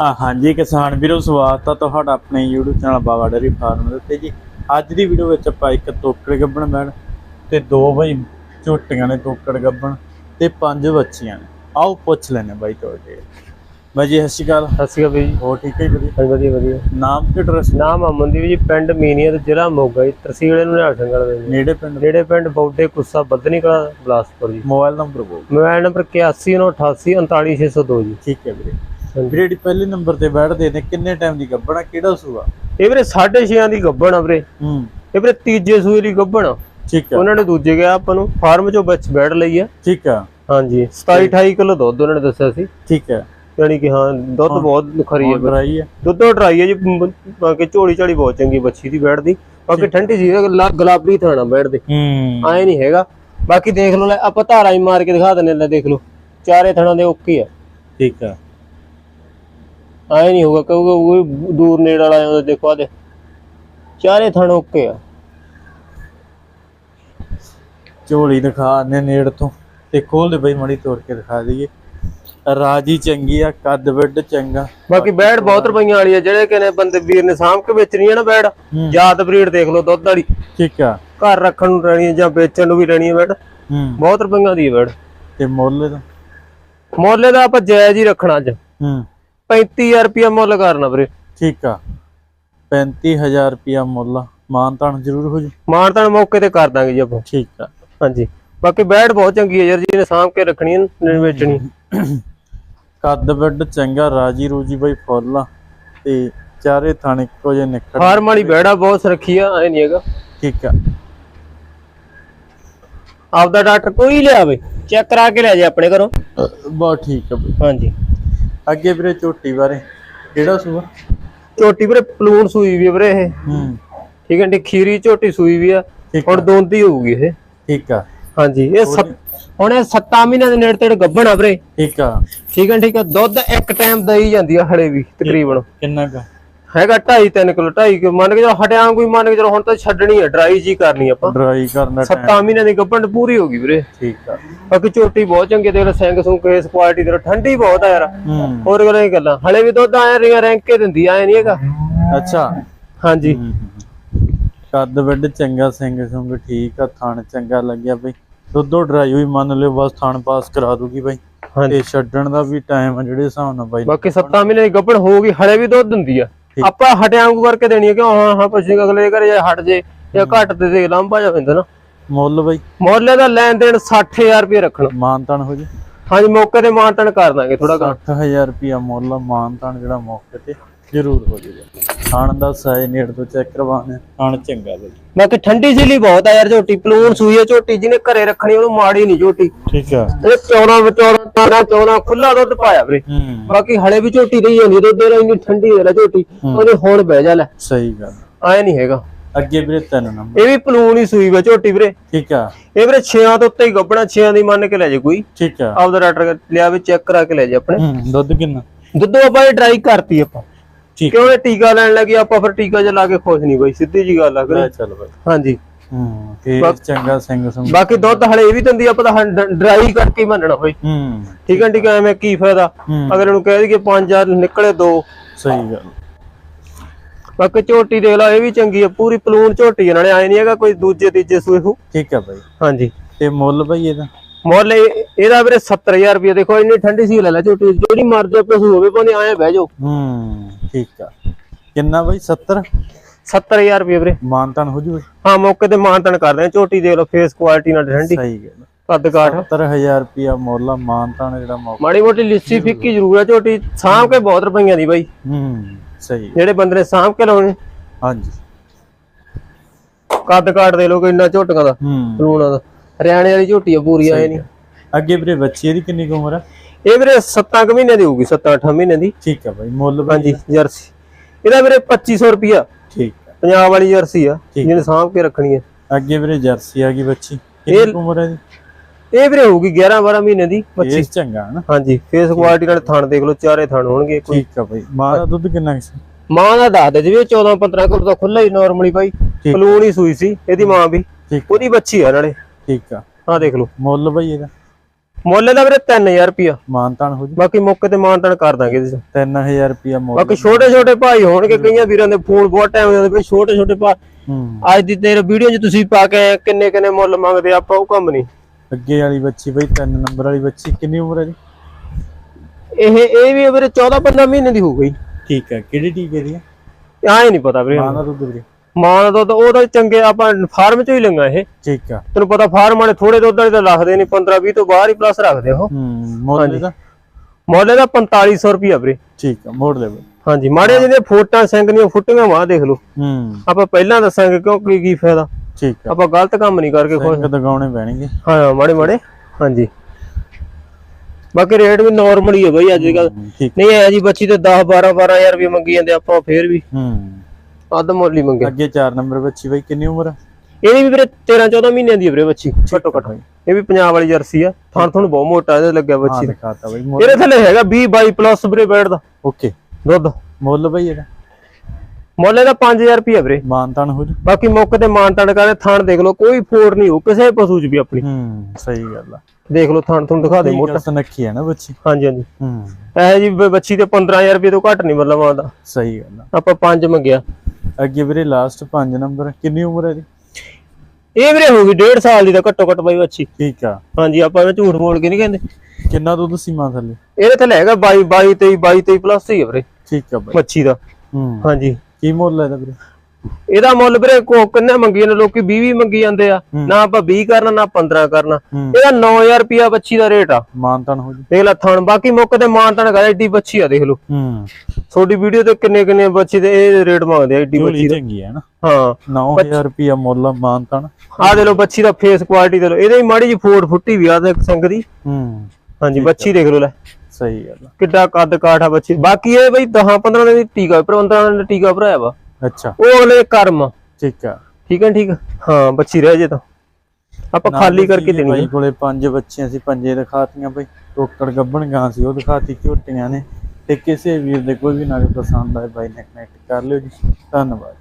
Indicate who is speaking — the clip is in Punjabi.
Speaker 1: ਹਾਂਜੀ ਕਿਸਾਨ ਵੀਰੋ ਸਵਾਗਤ ਆ ਤੁਹਾਡਾ ਆਪਣੇ YouTube channel Baba dairy farm ਦੇ ਉੱਤੇ ਜੀ। ਅੱਜ ਦੀ ਵੀਡੀਓ ਵਿੱਚ ਆਪਾਂ ਇੱਕ ਤੋਕੜ ਗੱਬਣ ਮੈਣ ਤੇ ਦੋ ਬਈ ਝੋਟੀਆਂ ਨੇ ਤੋਕੜ ਗੱਬਣ ਤੇ ਪੰਜ ਬੱਚੀਆਂ ਨੇ। ਆਓ ਪੁੱਛ ਲੈਣੇ ਬਾਈ ਤੁਹਾਡੇ। ਬਾਈ ਜੀ ਸਤਿ ਸ਼੍ਰੀ ਅਕਾਲ।
Speaker 2: ਸਤਿ ਸ਼੍ਰੀ ਅਕਾਲ ਜੀ।
Speaker 1: ਹੋ ਠੀਕ ਹੈ ਜੀ
Speaker 2: ਵਧੀਆ? ਵਧੀਆ
Speaker 1: ਨਾਮ ਤੇ ਐਡਰੈਸ
Speaker 2: ਨਾਮ ਅਮਨਦੀਪ ਜੀ ਪਿੰਡ ਮੀਨੀਆ ਤੇ ਜ਼ਿਲ੍ਹਾ ਮੋਗਾ ਜੀ ਤਹਿਸੀਲ ਨੂੰ ਨਿਹਾਲ ਸੰਗਲ ਦੇ
Speaker 1: ਨੇੜੇ ਪਿੰਡ?
Speaker 2: ਨੇੜੇ ਪਿੰਡ ਬੌਡੇ ਕੁੱਸਾ ਬੱਦਨੀ ਕਲਾ ਬਲਾਸਪੁਰ ਜੀ।
Speaker 1: ਮੋਬਾਈਲ ਨੰਬਰ ਬੋਲ
Speaker 2: ਮੋਬਾਈਲ ਨੰਬਰ 8198839602 ਜੀ।
Speaker 1: ਠੀਕ ਹੈ ਵੀਰੇ। ਜਿਹੜੀ ਪਹਿਲੇ ਨੰਬਰ ਤੇ ਬੈਠਦੇ ਨੇ ਕਿੰਨੇ ਟਾਈਮ ਦੀ ਗੱਬਣਾ ਕਿਹੜਾ ਸੂਆ
Speaker 2: ਇਹ ਵੀਰੇ 6.5 ਦੀ ਗੱਬਣ ਆ ਵੀਰੇ।
Speaker 1: ਹੂੰ।
Speaker 2: ਇਹ ਵੀਰੇ ਤੀਜੇ ਸੂਏ ਦੀ ਗੱਬਣ ਆ।
Speaker 1: ਠੀਕ ਹੈ
Speaker 2: ਉਹਨਾਂ ਨੇ ਦੂਜੇ ਗਿਆ ਆਪਾਂ ਨੂੰ ਫਾਰਮ ਚੋਂ ਵਿੱਚ ਬੈਠ ਲਈ ਆ
Speaker 1: ਠੀਕ ਹੈ
Speaker 2: ਹਾਂਜੀ 27 28 ਕਿਲੋ ਦੁੱਧ ਉਹਨਾਂ ਨੇ ਦੱਸਿਆ ਸੀ।
Speaker 1: ਠੀਕ ਹੈ
Speaker 2: ਯਾਨੀ ਕਿ ਹਾਂ ਦੁੱਧ ਬਹੁਤ ਖਰੀ ਹੈ
Speaker 1: ਡਰਾਈ ਹੈ
Speaker 2: ਦੁੱਧ ਡਰਾਈ ਹੈ ਜੀ ਬਾਕੀ ਝੋਲੀ ਝਾਲੀ ਬਹੁਤ ਚੰਗੀ ਬੱਚੀ ਦੀ ਬੈਠਦੀ। ਬਾਕੀ ਠੰਡੀ ਸੀ ਗੁਲਾਬੀ ਥਾਣਾ ਬੈਠਦੇ।
Speaker 1: ਹੂੰ।
Speaker 2: ਆਏ ਨਹੀਂ ਹੈਗਾ। ਬਾਕੀ ਦੇਖ ਲਓ ਲੈ ਆਪਾਂ ਧਾਰਾ ਹੀ ਮਾਰ ਕੇ ਦਿਖਾ ਦਿੰਨੇ ਲੈ ਦੇਖ ਲਓ। ਚਾਰੇ ਥਣਾਂ ਦੇ ਓਕੇ ਆ।
Speaker 1: ਠੀਕ ਹੈ
Speaker 2: ਆਏ ਨਹੀਂ ਹੋਗਾ ਕਹੂਗਾ ਉਹ ਦੂਰ ਨੇੜ ਵਾਲਾ ਆਉਂਦਾ ਦੇਖੋ ਆ ਦੇ ਚਾਰੇ ਥਣ ਓਕੇ ਆ।
Speaker 1: ਝੋਲੀ ਦਿਖਾ ਨੇ ਨੇੜ ਤੋਂ। ਤੇ ਖੋਲ ਦੇ ਬਈ ਮੜੀ ਤੋੜ ਕੇ ਦਿਖਾ ਦਈਏ। ਰਾਜੀ ਚੰਗੀ ਆ ਕੱਦ ਵੱਡ ਚੰਗਾ।
Speaker 2: ਬਾਕੀ ਬੈੜ ਬਹੁਤ ਰੁਪਈਆਂ ਵਾਲੀ ਆ ਜਿਹੜੇ ਕਿਨੇ ਬੰਦੇ ਵੀਰ ਨੇ ਸਾਂਭ ਕੇ ਵੇਚਣੀ ਆ ਨਾ ਬੈੜ। ਜਾਤ ਬਰੀਡ ਦੇਖ ਲਓ ਦੁੱਧ ਵਾਲੀ।
Speaker 1: ਠੀਕ ਆ।
Speaker 2: ਘਰ ਰੱਖਣ ਨੂੰ ਰਹਿਣੀ ਆ ਜਾਂ ਵੇਚਣ ਨੂੰ ਵੀ ਰਹਿਣੀ ਆ ਬੈੜ।
Speaker 1: ਹੂੰ।
Speaker 2: ਬਹੁਤ ਰੁਪਈਆਂ ਦੀ ਬੈੜ।
Speaker 1: ਤੇ ਮੁੱਲ ਦਾ?
Speaker 2: ਮੁੱਲ ਦਾ ਆਪਾਂ ਜਾਇਜ਼ ਹੀ ਰੱਖਣਾ ਅੱਜ।
Speaker 1: ਹੂੰ।
Speaker 2: 35000 ਰੁਪਇਆ ਮੁੱਲ ਕਰਨਾ ਵੀਰੇ।
Speaker 1: ਠੀਕ ਆ। 35000 ਰੁਪਿਆ ਮੁੱਲ। ਮਾਨਤਾਨ ਜ਼ਰੂਰ ਹੋ ਜੂ।
Speaker 2: ਮਾਣ ਤਾਂ ਮੌਕੇ ਤੇ ਕਰ ਦਾਂਗੇ ਜੀ ਆਪਾਂ।
Speaker 1: ਠੀਕ ਆ।
Speaker 2: ਹਾਂਜੀ। ਬਾਕੀ ਬੈੜ ਬਹੁਤ ਚੰਗੀ ਹੈ ਯਾਰ ਜੀ ਨੇ ਸਾਂਭ ਕੇ ਰੱਖਣੀ ਨਹੀਂ ਵੇਚਣੀ।
Speaker 1: ਕੱਦ ਵੱਡ ਚੰਗਾ ਰਾਜੀ ਰੂਜੀ ਬਈ ਫੁੱਲ ਆ। ਤੇ ਚਾਰੇ ਥਾਣੇ ਇੱਕੋ ਜਿਹੇ ਨਿਕਲ
Speaker 2: ਫਾਰਮ ਵਾਲੀ ਬੈੜਾ ਬਹੁਤ ਸੁਰੱਖੀ ਆ ਐ ਨਹੀਂ ਹੈਗਾ।
Speaker 1: ਠੀਕ ਆ।
Speaker 2: ਆਪਦਾ ਡਾਕਟਰ ਕੋਈ ਲਿਆਵੇ ਚੈੱਕ ਕਰਾ ਕੇ ਲੈ ਜਾ ਆਪਣੇ ਘਰੋਂ।
Speaker 1: ਬਹੁਤ ਠੀਕ ਆ
Speaker 2: ਹਾਂਜੀ।
Speaker 1: ਅੱਗੇ ਵੀਰੇ ਝੋਟੀ ਬਾਰੇ ਕਿਹੜਾ ਸੂਆ?
Speaker 2: ਝੋਟੀ ਵੀਰੇ ਪਲੂਣ ਸੂਈ ਵੀ ਆ ਵੀਰੇ ਇਹ।
Speaker 1: ਹੂੰ।
Speaker 2: ਠੀਕ ਹੈ ਜੀ ਖੀਰੀ ਝੋਟੀ ਸੂਈ ਵੀ ਆ। ਹੁਣ ਦੋਂਦੀ ਹੋਊਗੀ ਇਹ।
Speaker 1: ਠੀਕ ਆ।
Speaker 2: ਹਾਂਜੀ ਇਹ ਸੱਤ- ਹੁਣ ਇਹ 7 ਮਹੀਨਿਆਂ ਦੇ ਨੇੜੇ ਤੇੜੇ ਗੱਭਣ ਆ ਵੀਰੇ।
Speaker 1: ਠੀਕ ਆ।
Speaker 2: ਠੀਕ ਹੈ ਠੀਕ ਹੈ ਦੁੱਧ ਇੱਕ ਟਾਈਮ ਦਈ ਜਾਂਦੀ ਆ ਹਲੇ ਵੀ ਤਕਰੀਬਨ।
Speaker 1: ਕਿੰਨਾ ਕਾ?
Speaker 2: ਹੈਗਾ 2.5 3 ਕਿਲੋ 2.5 ਕਿਲੋ ਮੰਨ ਕੇ ਚਲੋ ਹਟਿਆਂ ਕੋਈ ਮੰਨ ਕੇ ਚਲੋ ਹੁਣ ਤਾਂ ਛੱਡਣੀ ਹੈ ਡਰਾਈ ਜੀ ਕਰਨੀ ਆਪਾਂ।
Speaker 1: ਡਰਾਈ ਕਰਨਾ
Speaker 2: 7 ਮਹੀਨਿਆਂ ਦੀ ਗੱਭਣ ਪੂਰੀ ਹੋ ਗਈ ਵੀਰੇ।
Speaker 1: ਠੀਕ ਆ।
Speaker 2: ਬਾਕੀ ਝੋਟੀ ਬਹੁਤ ਚੰਗੀ ਲੈ ਸਿੰਘ ਸੁੰਗ ਇਸ ਕੁਆਲਿਟੀ ਦੇ ਠੰਡੀ ਬਹੁਤ ਆ ਯਾਰ। ਹੋਰ ਗੱਲਾਂ ਗੱਲਾਂ? ਹਲੇ ਵੀ ਦੁੱਧ ਆਇਆ ਰੀਆਂ ਰੈਂਕ ਕੇ ਦਿੰਦੀ ਆਏ ਨਹੀਂ ਹੈਗਾ।
Speaker 1: ਅੱਛਾ।
Speaker 2: ਹਾਂਜੀ।
Speaker 1: ਕੱਦ ਵੱਡ ਚੰਗਾ ਸਿੰਘ ਸੁੰਗ ਠੀਕ ਆ ਥਣ ਚੰਗਾ ਲੱਗਿਆ ਬਈ। ਦੁੱਧੋ ਡਰਾਈ ਹੋਈ ਮੰਨ ਲਿਓ ਬਸ ਥਣ ਪਾਸ ਕਰਾ ਦੂਗੀ ਬਈ।
Speaker 2: ਹਾਂਜੀ।
Speaker 1: ਤੇ ਛੱਡਣ ਦਾ ਵੀ ਟਾਈਮ ਆ ਜਿਹੜੇ ਹਿਸਾਬ ਨਾਲ ਬਾਈ।
Speaker 2: ਬਾਕੀ 7 ਮਹੀਨੇ ਦੀ ਗੱਭਣ ਹੋਊਗੀ ਹਲੇ ਵੀ ਦੁੱਧ ਦਿੰਦੀ ਆ। ਆਪਾਂ ਹਟਿਆਂ ਵਾਂਗੂ ਕਰਕੇ ਦੇਣੀ ਹੈ ਕਿ ਹਾਂ ਹਾਂ ਪਛੀ ਅਗਲੇ ਘਰੇ ਜੇ ਹਟ ਜੇ ਜਾਂ ਘੱਟ ਤੇ ਦੇ ਲਾਂਭਾ ਜਾ ਪੈਂਦਾ ਨਾ।
Speaker 1: ਮੁੱਲ ਬਈ।
Speaker 2: ਮੁੱਲ ਦਾ ਲੈਣ ਦੇਣ 60000 ਰੁਪਏ ਰੱਖਣਾ।
Speaker 1: ਮਾਨਤਾਨ ਹੋ ਜੇ।
Speaker 2: ਹਾਂਜੀ ਮੌਕੇ ਤੇ ਮਾਨਤਨ ਕਰ ਦਾਂਗੇ ਥੋੜਾ ਘੱਟ।
Speaker 1: 60000 ਰੁਪਿਆ ਮੁੱਲ ਮਾਨਤਾਨ ਜਿਹੜਾ ਮੌਕੇ ਤੇ। ਜ਼ਰੂਰ ਹੋ ਜਾਊਗਾ ਥਣ ਦਾ ਸਾਈਜ਼ ਨੇੜ ਤੋਂ ਚੈੱਕ ਕਰਵਾਉਣਾ ਥਣ ਚੰਗਾ ਬਈ।
Speaker 2: ਬਾਕੀ ਠੰਡੀ ਸੀਲੀ ਬਹੁਤ ਆ ਯਾਰ ਝੋਟੀ ਪਲੂਣ ਸੂਈ ਆ ਝੋਟੀ ਜਿਹਨੇ ਘਰੇ ਰੱਖਣੀ ਉਹਨੂੰ ਮਾੜੀ ਨਹੀਂ ਝੋਟੀ।
Speaker 1: ਠੀਕ ਆ।
Speaker 2: ਇਹ 14 14 ਤਾਰਾ 14 ਖੁੱਲਾ ਦੁੱਧ ਪਾਇਆ ਵੀਰੇ। ਬਾਕੀ ਹਲੇ ਵੀ ਝੋਟੀ ਰਹੀ ਜਾਂਦੀ ਦੁੱਧ ਦੇ ਇੰਨੀ ਠੰਡੀ ਹੈ ਨਾ ਝੋਟੀ ਉਹਨੇ ਹੁਣ ਬਹਿ ਜਾ ਲੈ।
Speaker 1: ਸਹੀ ਗੱਲ।
Speaker 2: ਆਏ ਨਹੀਂ ਹੈਗਾ।
Speaker 1: ਅੱਗੇ ਵੀਰੇ ਤਿੰਨ ਨੰਬਰ।
Speaker 2: ਇਹ ਵੀ ਪਲੂਣ ਹੀ ਸੂਈ ਵਾ ਝੋਟੀ ਵੀਰੇ।
Speaker 1: ਠੀਕ ਆ।
Speaker 2: ਇਹ ਵੀਰੇ 6 ਤੋਂ ਉੱਤੇ ਹੀ ਗੱਬਣਾ 6 ਦੀ ਮੰਨ ਕੇ ਲੈ ਜੇ ਕੋਈ।
Speaker 1: ਠੀਕ ਆ।
Speaker 2: ਆਪਦਾ ਡਾਕਟਰ ਲਿਆਵੇ ਚੈੱਕ ਕਰਾ ਕੇ ਲੈ ਜੇ ਆਪਣੇ।
Speaker 1: ਦੁੱਧ ਕਿੰਨਾ?
Speaker 2: ਦੁੱਧ ਆਪਾਂ ਇਹ ਡਰਾਈ ਕਰਤੀ ਆਪਾਂ।
Speaker 1: ਠੀਕ।
Speaker 2: ਕਿਉਂ ਇਹ ਟੀਕਾ ਲੈਣ ਲੱਗੀ? ਆਪਾਂ ਫਿਰ ਟੀਕਾ ਜਿਹਾ ਲਾ ਕੇ ਖੁਸ਼ ਨਹੀਂ ਬਈ ਸਿੱਧੀ ਜੀ ਗੱਲ ਆ ਵੀਰੇ
Speaker 1: ਚੱਲ ਬਈ।
Speaker 2: ਹਾਂਜੀ।
Speaker 1: ਹੂੰ ਫੇਰ ਚੰਗਾ ਸਿੰਘ ਸੁੰਗ
Speaker 2: ਬਾਕੀ ਦੁੱਧ ਹਲੇ ਇਹ ਵੀ ਦਿੰਦੀ ਆ, ਆਪਾਂ ਤਾਂ ਡਰਾਈ ਕਰਕੇ ਮੰਨਣਾ ਬਈ।
Speaker 1: ਹੂੰ
Speaker 2: ਠੀਕ ਹੈ ਠੀਕ ਹੈ ਐਵੇਂ ਕੀ ਫਾਇਦਾ? ਅਗਰ ਇਹਨੂੰ ਕਹਿ ਦਈਏ 5000 ਨਿਕਲੇ ਦੋ।
Speaker 1: ਸਹੀ ਗੱਲ।
Speaker 2: ਬਾਕੀ ਝੋਟੀ ਦੇਖ ਲਾ ਇਹ ਵੀ ਚੰਗੀ ਆ ਪੂਰੀ ਪਲੂਣ ਝੋਟੀ ਆ, ਨਾਲੇ ਆਏ ਨਹੀਂ ਹੈਗਾ ਕੋਈ ਦੂਜੇ ਤੀਜੇ ਸੂਏ ਨੂੰ
Speaker 1: ਠੀਕ ਆ ਬਾਈ।
Speaker 2: ਹਾਂਜੀ।
Speaker 1: ਤੇ ਮੁੱਲ ਬਈ ਇਹਦਾ?
Speaker 2: ਮੁੱਲ ਇਹ- ਇਹਦਾ ਵੀਰੇ 70000 ਰੁਪਏ ਦੇਖੋ ਇੰਨੀ ਠੰਡੀ ਸੀ ਲੈ ਲੈ ਝੋਟੀ ਜਿਹੜੀ ਮਰਜ਼ੀ ਪਸ਼ੂ ਹੋਵੇ ਭਾਵੇਂ ਆਏ ਬਹਿ ਜਾਓ।
Speaker 1: ਹੂੰ। ਠੀਕ ਆ। ਕਿੰਨਾ ਬਈ? 70
Speaker 2: 70000 ਰੁਪਏ ਵੀਰੇ।
Speaker 1: ਮਾਨਤਾਨ ਹੋ ਜੂ
Speaker 2: ਹਾਂ ਮੌਕੇ ਤੇ ਮਾਨਤਨ ਕਰਦੇ ਆ ਝੋਟੀ ਦੇਖ ਲਓ ਫੇਸ ਕੁਆਲਿਟੀ ਨਾਲ ਠੰਡੀ।
Speaker 1: ਸਹੀ ਗੱਲ
Speaker 2: ਕੱਦ ਕਾਠ।
Speaker 1: 70000 ਰੁਪਿਆ ਮੁੱਲ ਆ ਮਾਨਤਾਨ ਜਿਹੜਾ ਮੌਕਾ।
Speaker 2: ਮਾੜੀ ਮੋਟੀ ਲਿੱਸੀ ਫਿੱਕੀ ਜ਼ਰੂਰ ਆ ਝੋਟੀ ਸਾਂਭ ਕੇ ਬਹੁਤ ਰੁਪਈਆਂ ਦੀ ਬਾਈ।
Speaker 1: ਹੂੰ ਸਹੀ।
Speaker 2: ਜਿਹੜੇ ਬੰਦੇ ਨੇ ਸਾਂਭ ਕੇ ਲਾਉਣੇ।
Speaker 1: ਹਾਂਜੀ।
Speaker 2: ਕੱਦ ਕਾਠ ਦੇ ਲੋਕ ਇੰਨਾ ਝੋਟੀਆਂ ਦਾ ਲੂਣਾ ਦਾ। ਹਰਿਆਣੇ ਵਾਲੀ ਝੋਟੀ ਆ ਪੂਰੀ ਆਏ ਨਹੀਂ।
Speaker 1: ਅੱਗੇ ਵੀਰੇ ਬੱਚੀ ਇਹਦੀ ਕਿੰਨੀ ਕੁ ਉਮਰ ਆ?
Speaker 2: ਇਹ ਵੀਰੇ 7 ਕੁ ਮਹੀਨੇ ਦੀ ਹੋਊਗੀ 7-8 ਮਹੀਨੇ ਦੀ।
Speaker 1: ਠੀਕ ਆ ਬਾਈ ਮੁੱਲ ਬਈ।
Speaker 2: ਹਾਂਜੀ ਜਰਸੀ। ਇਹਦਾ ਵੀਰੇ 2500 ਰੁਪਿਆ
Speaker 1: ਠੀਕ
Speaker 2: ਪੰਜਾਬ ਵਾਲੀ ਜਰਸੀ ਆ ਜਿਹਨੇ ਸਾਂਭ ਕੇ ਰੱਖਣੀ ਹੈ।
Speaker 1: ਅੱਗੇ ਵੀਰੇ ਜਰਸੀ ਆ ਗਈ ਬੱਚੀ। ਕਿੰਨੀ ਉਮਰ ਹੈ ਇਹਦੀ?
Speaker 2: ਇਹ ਵੀਰੇ ਹੋਊਗੀ 11-12 ਮਹੀਨੇ ਦੀ ਬੱਚੀ
Speaker 1: ਚੰਗਾ ਹਨਾ
Speaker 2: ਹਾਂਜੀ ਫੇਸ ਕੁਆਲਿਟੀ ਨਾਲ ਥਣ ਦੇਖ ਲਓ ਚਾਰੇ ਥਣ ਹੋਣਗੇ ਕੋਈ।
Speaker 1: ਠੀਕ ਆ ਬਾਈ। ਮਾਂ ਦਾ ਦੁੱਧ ਕਿੰਨਾ ਸੀ?
Speaker 2: ਮਾਂ ਦਾ ਦੱਸ ਦੇ ਜੀ 14-15 ਕਿਲੋ ਦਾ ਖੁੱਲਾ ਹੀ ਨਾਰਮਲੀ ਬਾਈ। ਪਲੂਣ ਹੀ। ਸੂਈ ਸੀ ਇਹਦੀ ਮਾਂ ਵੀ। ਉਹਦੀ ਬੱਚੀ ਆ ਨਾਲੇ।
Speaker 1: ਠੀਕ ਆ
Speaker 2: ਆਹ ਦੇਖ ਲਓ।
Speaker 1: ਮੁੱਲ ਬਈ ਇਹਦਾ।
Speaker 2: ਮੁੱਲ ਇਹਦਾ ਵੀਰੇ 3000 ਰੁਪਿਆ
Speaker 1: ਮਾਨਤਾਨ ਹੋ ਜੀ।
Speaker 2: ਬਾਕੀ ਮੌਕੇ ਤੇ ਮਾਨਤਾਨ ਕਰ ਦਾਂਗੇ ਇਹਦੇ 'ਚ।
Speaker 1: 3000 ਰੁਪਿਆ ਮੁੱਲ
Speaker 2: ਬਾਕੀ ਛੋਟੇ ਛੋਟੇ ਭਾਈ ਹੋਣਗੇ ਕਈਆਂ ਵੀਰਾਂ ਦੇ ਫੋਨ ਬਹੁਤ ਟਾਈਮ ਦੇ ਆਉਂਦੇ ਛੋਟੇ ਛੋਟੇ ਭਾ ਅੱਜ ਦੀ ਤੇਰੇ ਵੀਡੀਓ 'ਚ ਤੁਸੀਂ ਪਾ ਕੇ ਆਏ, ਕਿੰਨੇ ਕਿੰਨੇ ਮੁੱਲ ਮੰਗਦੇ ਆਪਾਂ ਉਹ ਕੰਮ ਨਹੀਂ।
Speaker 1: ਅੱਗੇ ਵਾਲੀ ਬੱਚੀ ਬਈ 3 ਨੰਬਰ ਵਾਲੀ ਬੱਚੀ ਕਿੰਨੀ ਉਮਰ ਹੈ ਜੀ?
Speaker 2: ਇਹ ਇਹ ਵੀ ਵੀਰੇ 14 15 ਮਹੀਨੇ ਦੀ ਹੋ ਗਈ।
Speaker 1: ਠੀਕ ਹੈ ਕਿਹੜੀ ਟੀਕੇ ਦੀ ਹੈ
Speaker 2: ਐਂ ਨਹੀਂ ਪਤਾ ਵੀਰੇ।
Speaker 1: ਮਾਂ ਦਾ ਦੁੱਧ ਵੀਰੇ
Speaker 2: ਮਾਂ ਦਾ ਦੁੱਧ ਉਹ ਤਾਂ ਚੰਗੇ ਆਪਾਂ ਫਾਰਮ 'ਚੋਂ ਹੀ ਲੰਗਾ ਇਹ।
Speaker 1: ਠੀਕ ਆ।
Speaker 2: ਤੈਨੂੰ ਪਤਾ ਫਾਰਮ ਵਾਲੇ ਥੋੜੇ ਦੁੱਧ ਵਾਲੇ ਤਾਂ ਰੱਖਦੇ ਨਹੀਂ 15 20 ਤੋਂ ਬਾਹਰ ਹੀ ਪਲੱਸ ਰੱਖਦੇ ਉਹ।
Speaker 1: ਹੂੰ ਮੁੱਲ ਇਹਦਾ
Speaker 2: 4500 ਰੁਪਿਆ ਵੀਰੇ।
Speaker 1: ਠੀਕ ਆ ਮੋੜ ਦੇ। ਬਈ
Speaker 2: ਹਾਂਜੀ ਮਾੜੇ ਜਿਹੇ ਫੋਟਾਂ ਸਿੰਘ ਦੀਆਂ ਫੁੱਟੀਆਂ ਵਾਹ ਦੇਖ ਲਓ।
Speaker 1: ਹੂੰ।
Speaker 2: ਆਪਾਂ ਪਹਿਲਾਂ ਦੱਸਾਂਗੇ ਕਿਉਂ ਕੀ ਕੀ ਫਾਇਦਾ।
Speaker 1: ਠੀਕ ਆ।
Speaker 2: ਆਪਾਂ ਗਲਤ ਕੰਮ ਨਹੀਂ ਕਰਕੇ ਖੁਸ਼।
Speaker 1: ਦਗਾਉਣੇ ਪੈਣਗੇ।
Speaker 2: ਹਾਂ ਮਾੜੇ ਮਾੜੇ। ਹਾਂਜੀ। ਬਾਕੀ ਰੇਟ ਵੀ ਨਾਰਮਲ ਹੀ ਹੈ ਬਈ ਅੱਜ ਕੱਲ ਨਹੀਂ ਐ ਜੀ ਬੱਚੀ ਤੇ 10 12 12000 ਰੁਪਏ ਮੰਗੀ ਜਾਂਦੇ ਆਪਾਂ ਫੇਰ ਵੀ।
Speaker 1: ਹੂੰ।
Speaker 2: ਅੱਧ ਮੁੱਲ ਹੀ ਮੰਗੇ।
Speaker 1: ਅੱਗੇ 4 ਨੰਬਰ ਬੱਚੀ ਬਈ ਕਿੰਨੀ ਉਮਰ ਆ?
Speaker 2: ਇਹਦੀ ਵੀ ਵੀਰੇ 13 14 ਮਹੀਨਿਆਂ ਦੀ ਹੈ ਵੀਰੇ ਬੱਚੀ ਘੱਟੋ ਘੱਟ। ਇਹ ਵੀ ਪੰਜਾਬ ਵਾਲੀ ਜਰਸੀ ਆ ਥਣ ਥਣ ਬਹੁਤ ਮੋਟਾ ਇਹਦੇ ਲੱਗਿਆ ਬੱਚੀ।
Speaker 1: ਦਿਖਾਤਾ ਬਈ
Speaker 2: ਇਹਦੇ ਥੱਲੇ ਹੈਗਾ 20 22 ਪਲੱਸ ਵੀਰੇ ਬੈਠ ਦਾ।
Speaker 1: ਓਕੇ।
Speaker 2: ਦੁੱਧ।
Speaker 1: ਮੁੱਲ ਬਈ ਇਹਦਾ?
Speaker 2: ਮੁੱਲ ਇਹਦਾ 5000 ਰੁਪਏ ਵੀਰੇ।
Speaker 1: ਮਾਨਤਾਨ ਹੋ ਜੀ।
Speaker 2: ਬਾਕੀ ਮੌਕੇ ਤੇ ਮਾਨਤਾਨ ਕਰਦੇ ਥਣ ਦੇਖ ਲਓ ਕੋਈ ਫੋੜ ਨਹੀਂ ਹੋ ਕਿਸੇ ਪਸ਼ੂ 'ਚ ਵੀ ਆਪਣੀ।
Speaker 1: ਹੂੰ ਸਹੀ ਗੱਲ ਆ।
Speaker 2: ਦੇਖ ਲਓ ਥਣ ਤੁਹਾਨੂੰ ਦਿਖਾ ਦੇ ਮੋਟਾ।
Speaker 1: ਸੁਨੱਖੀ ਹੈ ਨਾ ਬੱਚੀ।
Speaker 2: ਹਾਂਜੀ ਹਾਂਜੀ।
Speaker 1: ਹੂੰ।
Speaker 2: ਇਹ ਜੀ ਬੱਚੀ ਤੇ 15000 ਰੁਪਏ ਤੋਂ ਘੱਟ ਨਹੀਂ ਮਤਲਬ ਆਉਂਦਾ।
Speaker 1: ਸਹੀ ਗੱਲ ਆ।
Speaker 2: ਆਪਾਂ ਪੰਜ ਮੰਗਿਆ।
Speaker 1: ਅੱਗੇ ਵੀਰੇ ਲਾਸਟ 5 ਨੰਬਰ ਕਿੰਨੀ ਉਮਰ ਹੈ ਇਹਦੀ?
Speaker 2: ਇਹ ਵੀਰੇ ਹੋ ਗਈ 1.5 ਸਾਲ ਦੀ ਤਾਂ ਘੱਟੋ ਘੱਟ ਬਾਈ ਬੱਚੀ।
Speaker 1: ਠੀਕ ਆ।
Speaker 2: ਹਾਂਜੀ ਆਪਾਂ ਐਵੇਂ ਝੂਠ ਬੋਲ ਕੇ ਨਹੀਂ ਕਹਿੰਦੇ।
Speaker 1: ਕਿੰਨਾ ਦੁੱਧ ਸੀਮਾ ਥੱਲੇ?
Speaker 2: ਇਹਦੇ ਥੱਲੇ ਹੈਗਾ 22 22 23 22 23 ਪਲੱਸ ਹੀ ਹੈ ਵੀਰੇ।
Speaker 1: ਠੀਕ ਆ ਬਾਈ।
Speaker 2: ਮੱਛੀ ਦਾ। ਹਾਂਜੀ।
Speaker 1: ਕੀ ਮੁੱਲ ਹੈ ਇਹਦਾ ਵੀਰੇ?
Speaker 2: ਇਹਦਾ ਮੁੱਲ ਵੀਰੇ ਕੋ ਕਿੰਨੇ ਮੰਗੀ ਜਾਂਦੇ ਲੋਕੀ 20 20 ਮੰਗੀ ਜਾਂਦੇ ਆ। ਨਾ ਆਪਾਂ 20 ਕਰਨਾ ਨਾ 15 ਕਰਨਾ। ਇਹਦਾ 9000 ਰੁਪਿਆ ਬੱਚੀ ਦਾ ਰੇਟ ਆ।
Speaker 1: ਮਾਨਤਾਨ ਹੋ ਜੀ।
Speaker 2: ਦੇਖ ਲੈ ਥਣ ਬਾਕੀ ਮੁੱਕ ਤੇ ਮਾਨ ਤਣ ਕਰ ਐਡੀ ਬੱਚੀ ਆ ਦੇਖ ਲਓ। ਤੁਹਾਡੀ ਵੀਡੀਓ ਤੇ ਕਿੰਨੇ ਕਿੰਨੇ ਬੱਚੀ ਦੇ ਇਹ ਰੇਟ ਮੰਗਦੇ ਆ ਐਡੀ ਬੱਚੀ ਦਾ।
Speaker 1: ਚੰਗੀ ਹੈ। ਨਾ
Speaker 2: ਹਾਂ
Speaker 1: 9000 ਰੁਪਿਆ ਮੁੱਲ ਮਾਨਤਾਨ।
Speaker 2: ਆ ਦੇ ਲਓ ਬੱਚੀ ਦਾ ਫੇਸ ਕੁਆਲਿਟੀ ਦੇ ਲਓ। ਇਹਦੇ ਹੀ ਮਾੜੀ ਜੀ ਫੋੜ ਫੁੱਟੀ ਵੀ ਆ ਦੇ ਸੰਗ ਦੀ। ਹਾਂਜੀ ਬੱਚੀ ਦੇਖ ਲਓ ਲੈ।
Speaker 1: ਸਹੀ ਗੱਲ।
Speaker 2: ਕਿੱਡਾ ਕੱਦ ਕਾਠ ਆ ਬੱਚੀ। ਬਾਕੀ ਇਹ ਬਈ 10 15 ਦਿਨ ਦੀ ਟੀਕਾ ਪਰ 15 ਦਿਨ ਦਾ ਟੀਕਾ ਭਰਾਇਆ ਵਾ।
Speaker 1: ਅੱਛਾ।
Speaker 2: ਉਹ ਅਗਲੇ ਕਰਮ।
Speaker 1: ਠੀਕ ਆ।
Speaker 2: ਠੀਕ ਹੈ ਠੀਕ? ਹਾਂ ਬੱਚੀ ਰਹਿ ਜੇ ਤਾਂ। ਆਪਾਂ ਖਾਲੀ ਕਰਕੇ ਦੇਣੀ ਆ।
Speaker 1: ਕੋਲੇ ਪੰਜ ਬੱਚੀਆਂ ਸੀ ਪੰਜੇ ਦਿਖਾਤੀਆਂ ਬਈ। ਟੋਕੜ ਗੱਬਣ ਗਾਂ ਸੀ ਉਹ ਦਿਖਾਤੀ ਝੋਟੀਆਂ ਨੇ। ਤੇ ਕਿਸੇ ਵੀਰ ਦੇ ਕੋਈ ਵੀ ਨਗ ਪਸੰਦ ਆਏ ਬਾਈ ਨੇ ਕਨੈਕਟ ਕਰ ਲਿਓ ਜੀ। ਧੰਨਵਾਦ